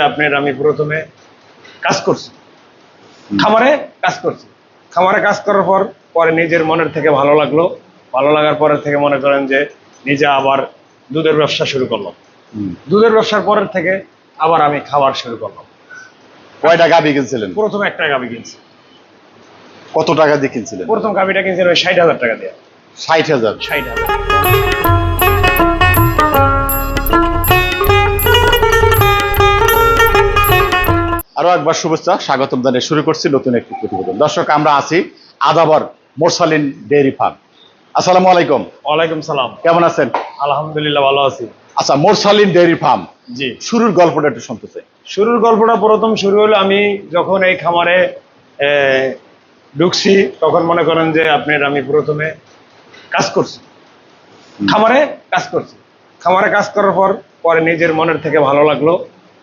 আপনার আমি প্রথমে কাজ করছি। খামারে কাজ করছি। খামারে কাজ করার পর পরে নিজের মনের থেকে ভালো লাগল। ভালো লাগার পরের থেকে মনে করেন যে নিজে আবার দুধের ব্যবসা শুরু করলাম। দুধের ব্যবসার পরের থেকে আবার আমি খাবার শুরু করলাম। কয়টা গাবি কিনছিলেন? প্রথমে একটা গাবি কিনছি। কত টাকা দিয়ে কিনছিলেন? প্রথম গাবিটা কিনছিলাম ওই ষাট হাজার টাকা দিয়ে। ষাট হাজার। ষাট হাজার। আরও একবার শুভেচ্ছা স্বাগতম জানিয়ে শুরু করছি নতুন একটি প্রতিবেদন। দর্শক আমরা আছি আদাবর মোরসালিন ডেয়ারি ফার্ম। আসসালামু আলাইকুম। ওয়ালাইকুম সালাম। কেমন আছেন? আলহামদুলিল্লাহ ভালো আছি। আচ্ছা মোরসালিন ডেয়ারি ফার্ম। জি। শুরুর গল্পটা একটু শুনতে চাই। শুরুর গল্পটা প্রথম শুরু হলো আমি যখন এই খামারে ঢুকছি তখন মনে করেন যে আপনার আমি প্রথমে কাজ করছি। খামারে কাজ করছি। খামারে কাজ করার পর পরে নিজের মনের থেকে ভালো লাগল।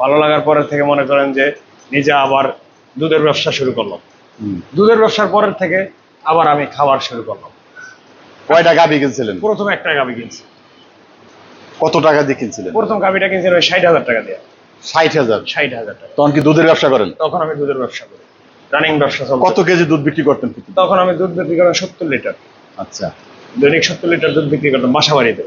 ভালো লাগার পরের থেকে মনে করেন যে নিজে আবার দুধের ব্যবসা শুরু করলাম। দুধের ব্যবসার পরের থেকে আবার আমি খাবার শুরু করলাম। কয়টা গাভি কিনছিলেন? প্রথম একটা গাবি কিনছি। কত টাকা দিয়ে কিনছিলেন? প্রথম গাবিটা কিনছিলেন ওই ষাট হাজার টাকা দিয়ে। ষাট হাজার? ষাট হাজার টাকা। তখন কি দুধের ব্যবসা করেন? তখন আমি দুধের ব্যবসা করি। রানিং ব্যবসা চলতো কত কেজি দুধ বিক্রি করতেন? তখন আমি দুধ বিক্রি করলাম সত্তর লিটার। আচ্ছা। দৈনিক সত্তর লিটার দুধ বিক্রি করতাম বাসা বাড়িতে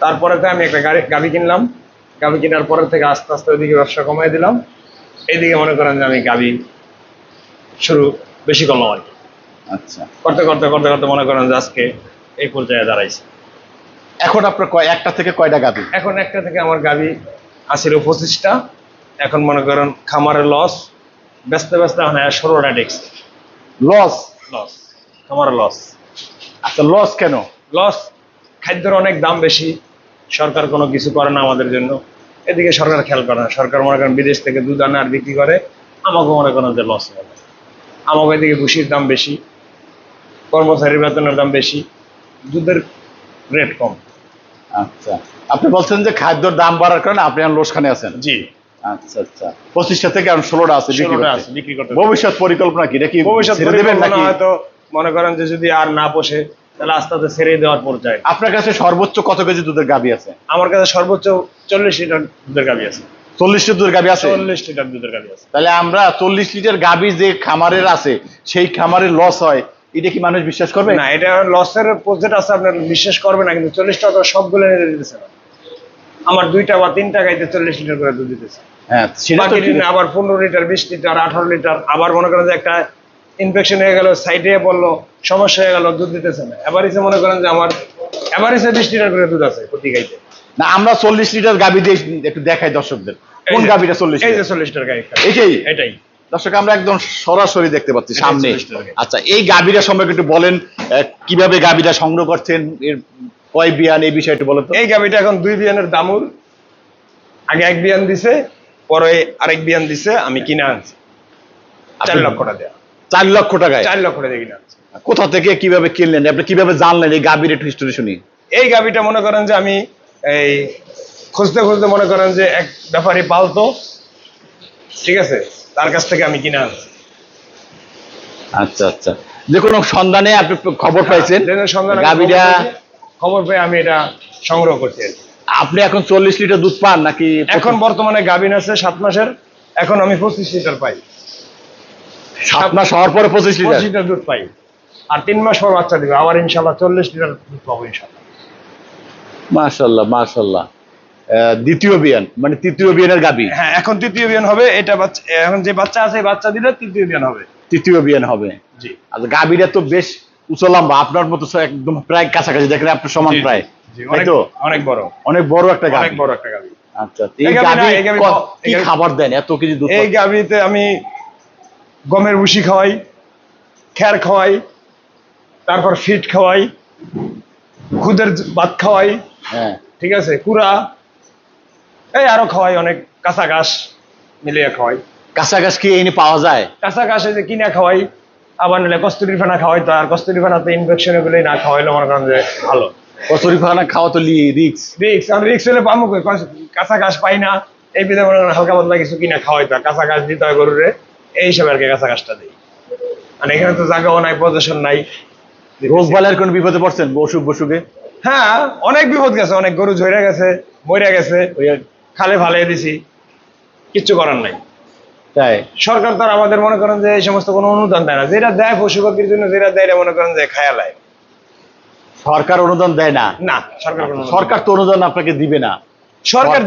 তারপরে আমি একটা গাড়ি গাভি কিনলাম। গাভি কেনার পরের থেকে আস্তে আস্তে ওইদিকে ব্যবসা কমাই দিলাম। এইদিকে মনে করেন যে আমি গাবি শুরু বেশি করলাম আর কি। আচ্ছা। করতে করতে করতে করতে মনে করেন যে আজকে এই পর্যায়ে দাঁড়াইছে। এখন আপনার কয় একটা থেকে কয়টা গাবি? এখন একটা থেকে আমার গাবি আসিল পঁচিশটা। এখন মনে করেন খামারের লস ব্যস্তে ব্যস্তে এখন ষোলোটা ডেক্স। লস? লস খামারের লস। আচ্ছা লস কেন? লস খাদ্যের অনেক দাম বেশি সরকার কোনো কিছু করে না আমাদের জন্য। এদিকে সরকার খেয়াল করে না। সরকার মনে করেন বিদেশ থেকে দুধ আনে আর বিক্রি করে আমাকে মনে করেন যে লস হবে। আমাকে এদিকে ভুসির দাম বেশি কর্মচারীর বেতনের দাম বেশি দুধের রেট কম। আচ্ছা। আপনি বলছেন যে খাদ্যর দাম বাড়ার কারণে আপনি লোসখানে আছেন? জি। আচ্ছা আচ্ছা। পঁচিশটা থেকে এখন ষোলোটা আছে বিক্রি করতে। ভবিষ্যৎ পরিকল্পনা কি? এটা কি ভবিষ্যৎ দেবেন নাকি? হয়তো মনে করেন যে যদি আর না পোষে তাহলে আস্তে আস্তে ছেড়ে দেওয়ার পর যায় আপনার কাছে সর্বোচ্চ কত কেজি দুধের গাবি আছে? আমার কাছে সর্বোচ্চ চল্লিশ লিটার দুধের গাভি আছে। চল্লিশ লিটার দুধের গাবি আছে? চল্লিশ লিটার দুধের গাভি আছে। তাহলে আমরা চল্লিশ লিটার গাবি যে খামারের আছে সেই খামারের লস হয় এটা কি মানুষ বিশ্বাস করবে? না এটা লসের প্রজেক্ট আছে আপনার বিশ্বাস করবে না কিন্তু চল্লিশ টাকা সবগুলো এনে দিতেছে। না আমার দুইটা বা তিনটা গাইতে চল্লিশ লিটার করে দুধ দিতেছে। হ্যাঁ আবার পনেরো লিটার বিশ লিটার আঠারো লিটার আবার মনে করেন যে একটা ইনফেকশন হয়ে গেল সাইডে বলল সমস্যা হয়ে গেল দুধ দিতেছে না। এভারেজে মনে করেন যে আমার এভারেজে বিশ লিটার করে দুধ আছে প্রতি গাইতে। না আমরা চল্লিশ লিটার গাবি দিয়ে একটু দেখাই দর্শকদের। কোন গাবিটা চল্লিশ এই যে চল্লিশ লিটার গাই এইটাই? এটাই। দর্শক আমরা একদম সরাসরি দেখতে পাচ্ছি সামনে। আচ্ছা এই গাবিটা সম্পর্কে একটু বলেন কীভাবে গাবিটা সংগ্রহ করছেন এর কয় বিয়ান এই বিষয়ে একটু বলেন এই গাভিটা এখন দুই বিয়ানের দামুর। আগে এক বিয়ান দিছে পরে আরেক বিয়ান দিছে আমি কিনে আনছি। চার লক্ষ টাকা দেওয়া চার লক্ষ টাকায়? চার লক্ষ টাকা কিনে। কোথা থেকে কীভাবে কিনলেন? আপনি কীভাবে জানলেন এই গাবির একটু হিস্টোরি শুনি। এই গাভিটা মনে করেন যে আমি এই খুঁজতে খুঁজতে মনে করেন যে এক ব্যাপারী পালতো। ঠিক আছে? তার কাছ থেকে আমি কিনে আনছি। আচ্ছা আচ্ছা। যে কোনো সন্ধানে আপনি খবর পাইছেন। যেদিন সন্ধানে আমি খবর পেয়ে আমি এটা সংগ্রহ করছি আপনি এখন চল্লিশ লিটার দুধ পান নাকি এখন বর্তমানে গাভিন আছে সাত মাসের। এখন আমি পঁচিশ লিটার পাই। সাত মাস হওয়ার পরে পঁচিশ লিটার? লিটার দুধ পাই। আর তিন মাস পর বাচ্চা দিবে। আবার ইনশাল্লাহ চল্লিশ লিটার দুধ পাবো ইনশাল্লাহ। মাশাল্লাহ মাশাল্লাহ। দ্বিতীয় বিয়ান মানে তৃতীয় বিয়ানের গাবি। হ্যাঁ এখন তৃতীয় বিয়ান হবে। এটা এখন যে বাচ্চা আছে বাচ্চা দিলে তৃতীয় বিয়ান হবে। তৃতীয় বিয়ান হবে। জি। আর গাবিটা তো বেশ উঁচু লম্বা আপনার মতো একদম প্রায় কাছাকাছি। দেখেন আপনার সমান প্রায়। অনেক বড়। অনেক বড় একটা গাবি। অনেক বড় একটা গাভি আচ্ছা এই গাবি ক- খাবার দেন? এত কেজি দুধ এই? গাভিতে আমি গমের ভুসি খাওয়াই খ্যার খাওয়াই তারপর ফিট খাওয়াই খুদের ভাত খাওয়াই হ্যাঁ। ঠিক আছে কুড়া এই আরও খাওয়াই অনেক কাঁচা ঘাস মিলিয়ে খাওয়াই। কাছাকাছি কি এনে পাওয়া যায়? কাঁচা ঘাস এই যে কিনে খাওয়াই আবার নিলে কস্তুরি ফেনা খাওয়াই তো আর কস্তুরি ফেনাতে ইনফেকশন এগুলোই না খাওয়াইলে মনে করেন যে ভালো। কচুরি খানা খাওয়া তো রিক্স রিক্স আমি রিক্স হলে পাবো কাঁচা ঘাস পাই না এই বিধে মনে হালকা পাতলা কিছু কিনে খাওয়াই তো কাঁচা ঘাস দিতে হয় গরুরে। এই হিসাবে আর কি কাঁচা ঘাসটা দিই। আর এখানে তো জায়গাও নাই পজিশন নাই। রোগ বালার কোন বিপদে পড়ছেন? অসুখ বসুখে? হ্যাঁ অনেক বিপদ গেছে অনেক গরু ঝরে গেছে মরে গেছে খালে ফালে দিছি কিচ্ছু করার নাই। তাই? সরকার তার আমাদের মনে করেন যে এই সমস্ত কোনো অনুদান দেয় না। যেটা দেয় পশু পাখির জন্য যেটা দেয় এটা মনে করেন যে খায়ালায় সরকার অনুদান দেয় না? না সরকার সরকার তো অনুদান আপনাকে দিবে না। সরকার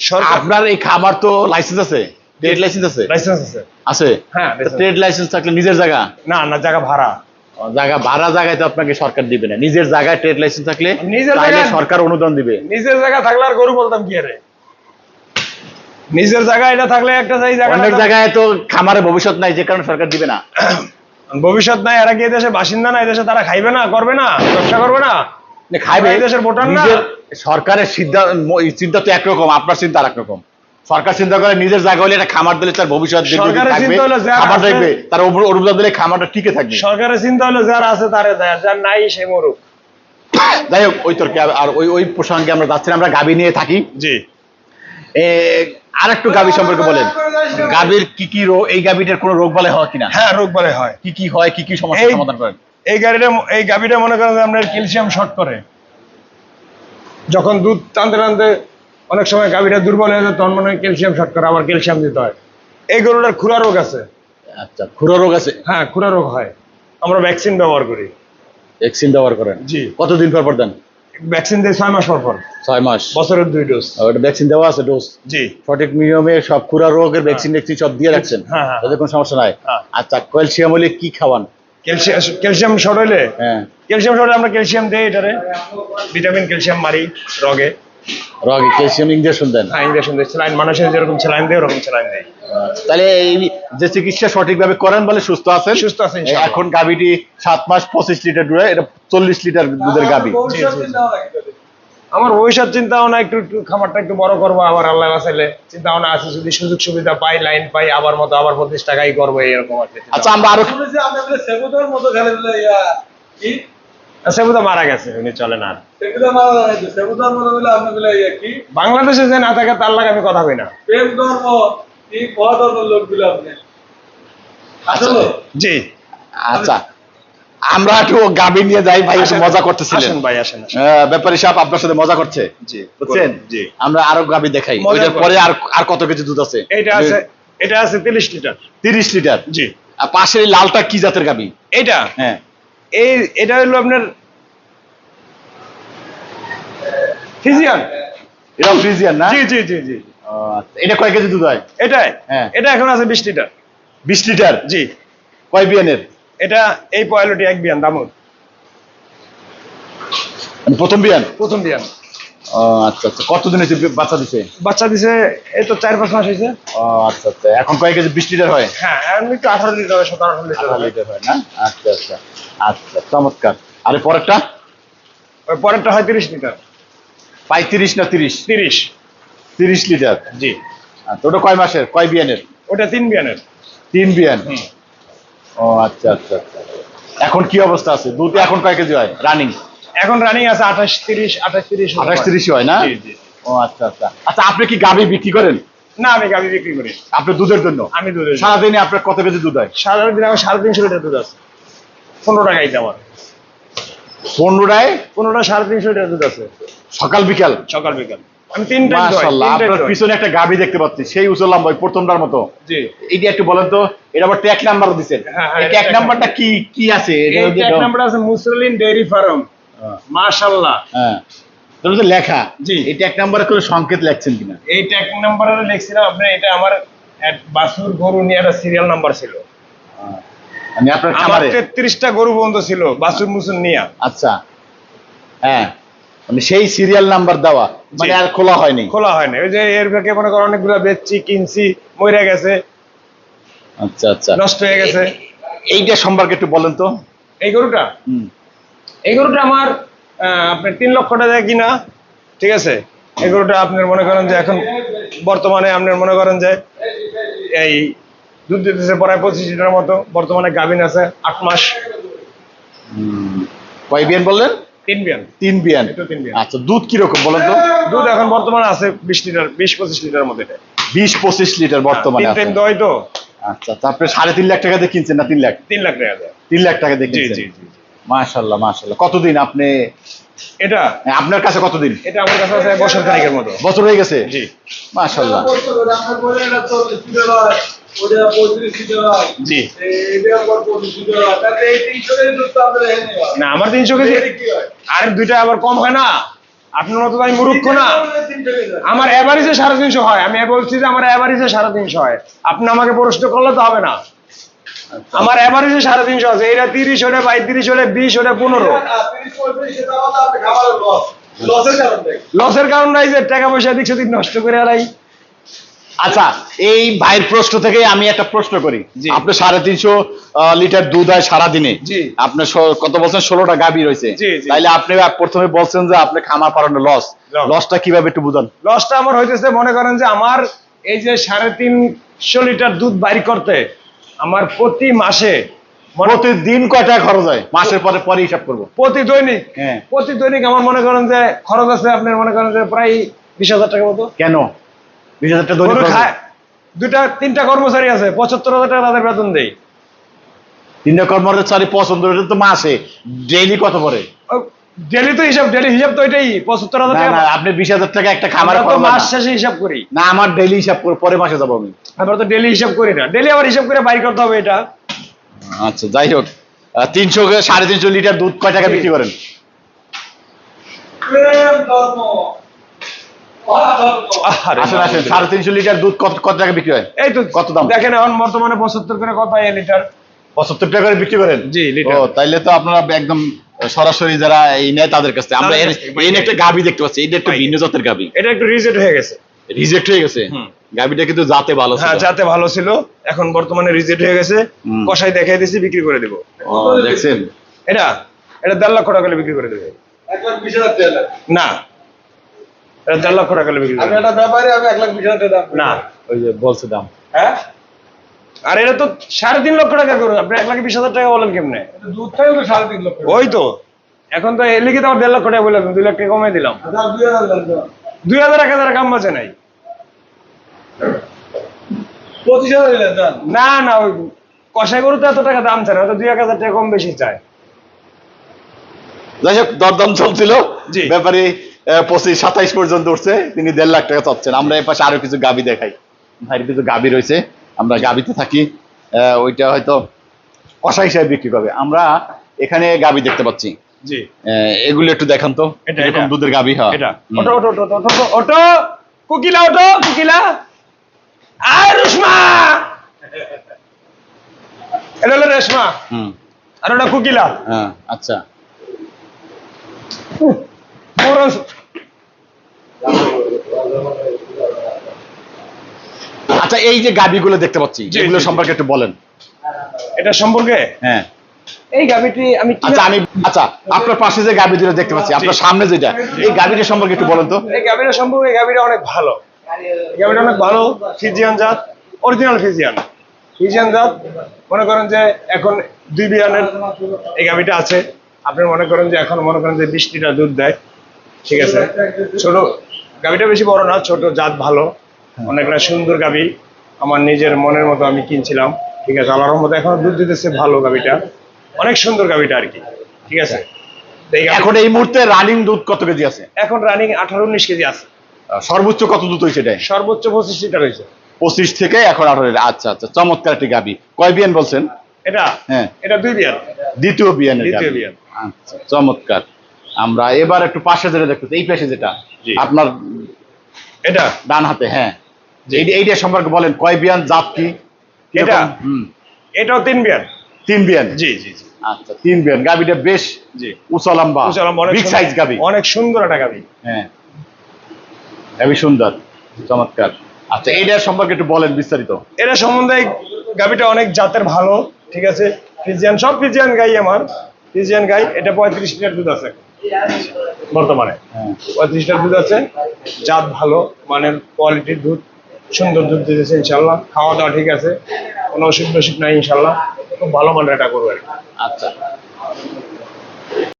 সরকার আপনার এই খামার তো লাইসেন্স আছে? ট্রেড লাইসেন্স আছে? লাইসেন্স আছে। আছে? হ্যাঁ ট্রেড লাইসেন্স থাকলে নিজের জায়গা? না না জায়গা ভাড়া। জায়গা ভাড়া জায়গায় তো আপনাকে সরকার দিবে না। নিজের জায়গায় ট্রেড লাইসেন্স থাকলে নিজের জায়গায়- সরকার অনুদান দিবে। নিজের জায়গা থাকলে আর গরু বলতাম কি আরে? নিজের জায়গা এটা থাকলে একটা জায়গা অনেক জায়গায় তো খামারে ভবিষ্যৎ নাই যে কারণে সরকার দিবে না। ভবিষ্যৎ নাই এরা কি দেশে বাসিন্দা না? দেশে তারা খাইবে না করবে না ব্যবসা করবে না? খাইবে। এই দেশের ভোটার না। সরকারের সিদ্ধান্ত চিন্তা তো একরকম আপনার চিন্তা আরেক রকম সরকার চিন্তা করে নিজের জায়গা হলে একটা খামার দিলে তার ভবিষ্যৎ খামার দেখবে তার অনুদান দিলে খামারটা টিকে থাকবে। সরকারের চিন্তা হলো যার আছে তারে দেয় যার নাই সে মরুক। যাই হোক ওই তর্কে আর- ওই ওই প্রসঙ্গে আমরা যাচ্ছি আমরা গাবি নিয়ে থাকি। জি। আর একটু গাবি সম্পর্কে বলেন। গাবির কি কি রোগ এই গাবিটার কোনো রোগ বলে হয় কিনা? হ্যাঁ রোগ বলে হয়। কি কি হয় কি কি সমস্যা এই- সমাধান করেন? এই গাড়িটা এই গাভিটা মনে করেন যে আপনার ক্যালসিয়াম শর্ট করে। যখন দুধ টানতে টানতে অনেক সময় গাভিটা দুর্বল হয়ে যায় তখন মনে হয় ক্যালসিয়াম শর্ট করে আবার ক্যালসিয়াম দিতে হয়। এই গরুটার খুরা রোগ আছে? আচ্ছা খুরা রোগ আছে? হ্যাঁ খুরা রোগ হয়। আমরা ভ্যাকসিন ব্যবহার করি। ভ্যাকসিন ব্যবহার করেন? জি। কতদিন পর পর দেন? ভ্যাকসিন দিই ছয় মাস পর পর। ছয় মাস। বছরের দুই ডোজ। ওটা ভ্যাকসিন দেওয়া আছে ডোজ? জি। সঠিক নিয়মে সব খুরা রোগের ভ্যাকসিন ভ্যাকসিন সব দিয়ে রাখছেন? হ্যাঁ, হ্যাঁ, তাদের কোনো সমস্যা নাই? হ্যাঁ। আচ্ছা ক্যালসিয়াম হলে কি খাওয়ান? ক্যালসিয়াম ক্যালসিয়াম শর্ট হইলে হ্যাঁ। ক্যালসিয়াম শর্ট আমরা ক্যালসিয়াম দিই এটারে। ভিটামিন ক্যালসিয়াম মারি রগে। রগে ক্যালসিয়াম ইঞ্জেকশন দেন হ্যাঁ ইঞ্জেকশন দিই স্যালাইন মানুষের যেরকম স্যালাইন দেয় ওরকম স্যালাইন দেয়। তাহলে এই যে চিকিৎসা সঠিকভাবে করেন বলে সুস্থ আছেন? সুস্থ আছেন, এখন গাবিটি সাত মাস পঁচিশ লিটার দুধে এটা চল্লিশ লিটার দুধের গাবি আমার ভবিষ্যৎ চিন্তা ভাবনা একটু একটু খামারটা একটু বড় করব আবার আল্লাহ চিন্তা ভাবনা আছে যদি সুযোগ সুবিধা পাই লাইন পাই আবার মতো আবার পঁচিশ টাকাই করব এরকম আর কি আচ্ছা আমরা আরও তো মারা গেছে উনি চলেন আর। বাংলাদেশে যে না থাকে তার লাগে আমি কথা কই না। প্রেম ধর্ম কি মহাধর্ম লোকগুলো আপনি। আসলে? জি। আচ্ছা। আমরা একটু গাবি নিয়ে যাই ভাই আসেন, মজা করতেছিলেন। আসেন ভাই আসেন আসেন। ব্যাপারী সাহেব আপনার সাথে মজা করছে? জি বুঝছেন? জি। আমরা আরও গাবি দেখাই। ওইটার পরে আর আর কত কেজি দুধ আছে? এটা আছে এটা আছে তিরিশ লিটার। তিরিশ লিটার? জি। আর পাশের লালটা কি জাতের গাবি এটা হ্যাঁ। এই এটা হলো আপনার ফিজিয়ান। এটা ফ্রিজিয়ান না? জি জি জি জি। এটা কয় কেজি দুধ হয়? এটাই। হ্যাঁ। এটা এখন আছে বিশ লিটার। বিশ লিটার? জি। কয় বিয়ানের? এটা এই পয়লটি এক বিয়ান দামুর প্রথম বিয়ান? প্রথম বিয়ান। ও আচ্ছা আচ্ছা। কতদিন হয়েছে বাচ্চা দিছে? বাচ্চা দিছে এই তো চার পাঁচ মাস হয়েছে। ও আচ্ছা আচ্ছা। এখন কয় কেজি? বিশ লিটার হয়? হ্যাঁ এখন একটু আঠারো লিটার হবে সতেরো আঠারো লিটার আধা লিটার হয় না? আচ্ছা আচ্ছা। আচ্ছা চমৎকার। আর পরেরটা? ওই পরেরটা হয় তিরিশ লিটার। পঁয়ত্রিশ না তিরিশ? তিরিশ। তিরিশ লিটার। জি। আচ্ছা ওটা কয় মাসের? কয় বিয়ানের? ওটা তিন বিয়ানের। তিন বিয়ান। ও আচ্ছা আচ্ছা আচ্ছা। এখন কি অবস্থা আছে? দুধ এখন কয় কেজি হয়? রানিং? এখন রানিং আছে আঠাশ তিরিশ আঠাশ তিরিশ আঠাশ তিরিশ হয় না? ও আচ্ছা আচ্ছা। আচ্ছা আপনি কি গাভি বিক্রি করেন? না আমি গাভি বিক্রি করি আপনার দুধের জন্য? আমি দুধের। সারাদিনে আপনার কত কেজি দুধ হয়? সারাদিন আমার সাড়ে তিনশো লিটার দুধ আছে। পনেরো টাকা এটা আমার। পনেরোটায় পনেরোটা সাড়ে তিনশো লিটার দুধ আছে। সকাল বিকাল? সকাল বিকাল। আমি তিন আপনার পিছনে একটা গাভি দেখতে পাচ্ছি সেই উচল লম্বা প্রথমটার মতো। জি। এইটা একটু বলেন তো এটা আবার ট্যাগ নাম্বার দিচ্ছেন হ্যাঁ, হ্যাঁ, এই এটা ট্যাগ নাম্বারটা কি কি আছে? এটা ট্যাগ নাম্বার আছে মুসলিন ডেইরি ফার্ম। মাশাল্লাহ হ্যাঁ। এটা তো লেখা। জি। এই ট্যাগ নাম্বারে কোনো সংকেত লেখছেন কিনা? এই ট্যাগ নাম্বারে লিখছিলাম আপনি এটা আমার বাছুর গরু নিয়ে একটা সিরিয়াল নাম্বার ছিল। হ্যাঁ। মানে আপনার আমার খামারে? তেত্রিশটা গরু বন্ধ ছিল বাছুর মুসুর নিয়ে। আচ্ছা। হ্যাঁ। মানে সেই সিরিয়াল নাম্বার দেওয়া। মানে আর খোলা হয়নি। খোলা হয় না ওই যে এর ফাঁকে মনে করো অনেকগুলো বেচছি কিনছি মরে গেছে। আচ্ছা আচ্ছা। নষ্ট হয়ে গেছে। এইটা সম্পর্কে একটু বলেন তো। এই গরুটা? হুম। এই গরুটা আমার আপনার তিন লক্ষ টাকা কিনা ঠিক আছে? এই গরুটা আপনার মনে করেন যে এখন বর্তমানে আপনার মনে করেন যে এই দুধ দিতেছে প্রায় পঁচিশ লিটার মতো বর্তমানে গাভিন আছে আট মাস। কয় বিয়ান বললেন? তিন বিয়ান। তিন বিয়ান। আচ্ছা দুধ কীরকম বলেন তো? দুধ এখন বর্তমানে আছে বিশ লিটার বিশ পঁচিশ লিটার মধ্যে। বিশ পঁচিশ লিটার বর্তমানে টাইম দই তো। আচ্ছা তারপরে সাড়ে তিন লাখ টাকা দিয়ে কিনছেন না তিন লাখ? তিন লাখ টাকা দেয়। তিন লাখ টাকা দিয়ে কিনছেন। জি জি। মাশাল্লাহ মাশাল্লাহ কতদিন আপনি এটা? আপনার কাছে কতদিন? এটা আমার কাছে আছে বছর খানিকের মতো। বছর হয়ে গেছে? জি। মাশাল্লাহ হয় হয় জি। হয় হয় না আমার তিনশো কেজি হয় আর দুইটা আবার কম হয় না। আপনার মতো তো আমি মুরুক্ষ না। হয়। আমার অ্যাভারেজে সাড়ে তিনশো হয়। আমি বলছি যে আমার অ্যাভারেজে সাড়ে তিনশো হয়। আপনি আমাকে প্রশ্ন করলে তো হবে না। আমার অ্যাভারেজে সাড়ে তিনশো আছে। এটা তিরিশ হলে পঁয়ত্রিশ হলে বিশ হলে পনেরো। লসের কারণ নাই যে টাকা পয়সা দিক সেদিক নষ্ট করে আলাই আচ্ছা এই ভাইয়ের প্রশ্ন থেকে আমি একটা প্রশ্ন করি। আপনি সাড়ে তিনশো লিটার দুধ হয় সারাদিনে। আপনি কত বলছেন? ষোলোটা গাবি রয়েছে। তাইলে আপনি প্রথমে বলছেন যে আপনি খামার পারানো লস লসটা কীভাবে একটু বুঝান? লসটা আমার হইতেছে মনে করেন যে আমার এই যে সাড়ে তিনশো লিটার দুধ বাইর করতে আমার প্রতি মাসে প্রতিদিন কয় টাকা খরচ হয়? মাসের পরে পরে হিসাব করব। প্রতি দৈনিক? হ্যাঁ। প্রতি দৈনিক আমার মনে করেন যে খরচ আছে আপনার মনে করেন যে প্রায় বিশ হাজার টাকা মতো। কেন? বিশ হাজার টাকা দৈনিক দুইটা তিনটা কর্মচারী আছে পঁচাত্তর হাজার টাকা তাদের বেতন দেয়। তিনটা কর্মচারী পছন্দ তো মাসে। ডেইলি কত পরে ডেলি তো হিসাব ডেলি হিসাব তো এটাই পঁচাত্তর হাজার টাকা আপনি বিশ হাজার টাকা একটা তো মাস শেষে হিসাব করি। না আমার ডেইলি হিসাব পরে মাসে যাব আমি। আমরা তো ডেলি হিসাব করি না। ডেলি আবার হিসাব করে বাইর করতে হবে এটা। আচ্ছা যাই হোক। তিনশো সাড়ে তিনশো লিটার দুধ কয় টাকা বিক্রি করেন? আসেন আসেন। সাড়ে তিনশো লিটার দুধ কত কত টাকা বিক্রি হয়? এই তো কত দাম? দেখেন এখন বর্তমানে পঁচাত্তর করে কত লিটার? পঁচাত্তর টাকা করে বিক্রি করেন? জি, ও লিটার। তাইলে তো আপনারা একদম সরাসরি যারা এই নেয় তাদের কাছে আমরা এর- একটা গাবি দেখতে পাচ্ছি এটা একটা। ভিন্ন জাতের গাবি এটা একটু রিজেক্ট হয়ে গেছে। রিজেক্ট হয়ে গেছে। গাবিটা কিন্তু জাতে ভালো ছিল হ্যাঁ যাতে ভালো ছিল এখন বর্তমানে রিজেক্ট হয়ে গেছে কষাই দেখাই দিছি বিক্রি করে দেবো ও, দেখছেন এটা এটা দেড় লক্ষ টাকা বিক্রি করে দেবে না এটা দেড় লক্ষ টাকা বিক্রি আমি করে দেবে। ব্যাপারে আমি এক লাখ বিশ হাজার দাম না ওই যে বলছে দাম হ্যাঁ আর এটা তো সাড়ে তিন লক্ষ টাকা করুন আপনি এক লাখ বিশ হাজার টাকা বলেন কেমনে এটা দুধ তো সাড়ে তিন লক্ষ ওই তো এখন তো এর লিখিত আমার দেড় লক্ষ টাকা বললাম দুই লাখ টাকা কমাই দিলাম আচ্ছা, দুই হাজার দেন দুই হাজার এক হাজার কাম বাঁচে নাই পঁচিশ হাজার না না ওই কষাই গরু তো এত টাকা দাম চায় না দুই এক হাজার টাকা কম বেশি চায়। যাই হোক দরদাম চলছিল। ব্যাপারে পঁচিশ সাতাইশ পর্যন্ত উঠছে তিনি দেড় লাখ টাকা চাচ্ছেন। আমরা এ পাশে আরও কিছু গাবি দেখাই। ভাইয়ের কিছু গাবি রয়েছে আমরা গাবিতে থাকি। ওইটা হয়তো কষা হিসাবে বিক্রি করবে। আমরা এখানে গাবি দেখতে পাচ্ছি। এগুলো একটু দেখান তো। এটা, এরকম দুধের গাবি হয়। এটা। হুম। ওটো ওটো ওটো ওটো ওটো ওটো কুকিলা ওটো কুকিলা। আর রুশমা! এটা হলো রেশমা। আর ওটা কুকিলা। হ্যাঁ আচ্ছা। আচ্ছা এই যে গাবিগুলো দেখতে পাচ্ছি এগুলো। সম্পর্কে একটু বলেন। এটা সম্পর্কে? হ্যাঁ। এই গাবিটি আমি আচ্ছা আমি আচ্ছা আপনার পাশে যে গাবি দুটো দেখতে পাচ্ছি আপনার সামনে যেটা এই গাবিটা সম্পর্কে একটু বলেন তো। এই গাবিটা সম্পর্কে এই গাবিটা অনেক ভালো। অনেক ভালো ফিজিয়ান জাত অরিজিনাল ফিজিয়ান। ফিজিয়ান জাত মনে করেন যে এখন দুই বিয়ানের এই গাবিটা আছে। আপনি মনে করেন যে এখন মনে করেন যে বিশ লিটার দুধ দেয়। ঠিক আছে? ছোট গাবিটা বেশি বড় না ছোট জাত ভালো। অনেকটা সুন্দর গাবি আমার নিজের মনের মতো আমি কিনছিলাম। ঠিক আছে? আল্লাহর মতো এখন দুধ দিতেছে ভালো গাবিটা অনেক সুন্দর গাবিটা আর কি। ঠিক আছে? এখন এই মুহূর্তে রানিং দুধ কত কেজি আছে? এখন রানিং আঠারো উনিশ কেজি আছে। সর্বোচ্চ কত দুধ হয়েছে এটাই? সর্বোচ্চ পঁচিশ লিটার হয়েছে পঁচিশ থেকে এখন আঠারো আচ্ছা আচ্ছা চমৎকার একটি গাবি। কয় বিয়ান বলছেন? এটা? হ্যাঁ। এটা দুই বিয়ার দ্বিতীয় বিয়ানের দ্বিতীয় বিয়ান। আচ্ছা চমৎকার। আমরা এবার একটু পাশে যেটা দেখতেছি এই পাশে যেটা। আপনার এটা? ডান হাতে হ্যাঁ। এইটা সম্পর্কে বলেন কয় বিয়ান জাত কি? এটা? এটাও তিন বিয়ার তিন বিয়ান? জি জি জি। আচ্ছা তিন বিয়ান। গাবিটা বেশ জি। উঁচা লম্বা বিগ সাইজ গাবি। অনেক সুন্দর একটা গাবি। হ্যাঁ। গাবি সুন্দর চমৎকার। আচ্ছা এইটার সম্পর্কে একটু বলেন বিস্তারিত। এটা সম্বন্ধে গাবিটা অনেক জাতের ভালো ঠিক আছে? ফিজিয়ান সব ফিজিয়ান গাই আমার। ফ্রিজিয়ান গাই এটা পঁয়ত্রিশ লিটার দুধ আছে। বর্তমানে। হ্যাঁ। পঁয়ত্রিশ লিটার দুধ আছে। জাত ভালো মানে কোয়ালিটির দুধ সুন্দর দুধ দিতেছে ইনশাল্লাহ। খাওয়া দাওয়া ঠিক আছে কোনো অসুখ টসুখ নাই ইনশাল্লাহ। খুব ভালো মানের এটা করব আচ্ছা।